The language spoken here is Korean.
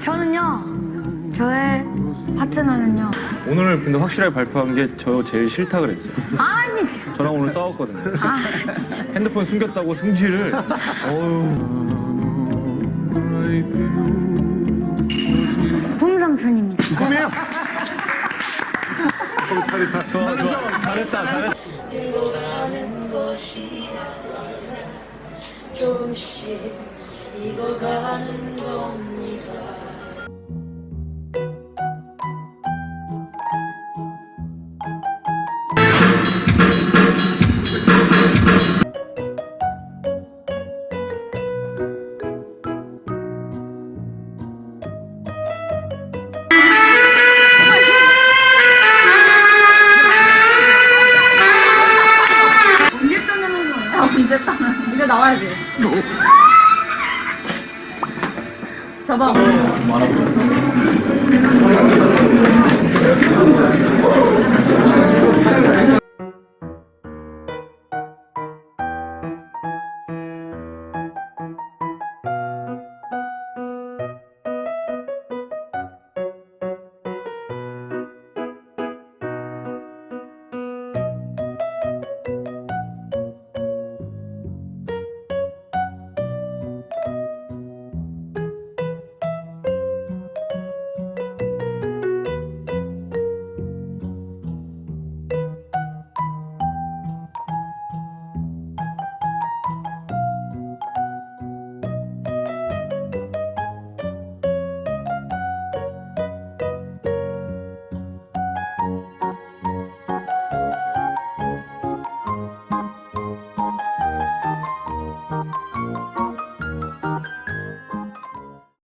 저는요 저의 파트너는요. 오늘 근데 확실하게 발표한 게 저 제일 싫다 그랬어요. 아니, 저랑 오늘 싸웠거든요. 아, 진짜. 핸드폰 숨겼다고 승질을. 어우. 봄삼촌입니다. 꿈이에요. 좋아, 좋아. 잘했다, 잘했다. 것이 조금씩 익어가는 겁니다. 잡아.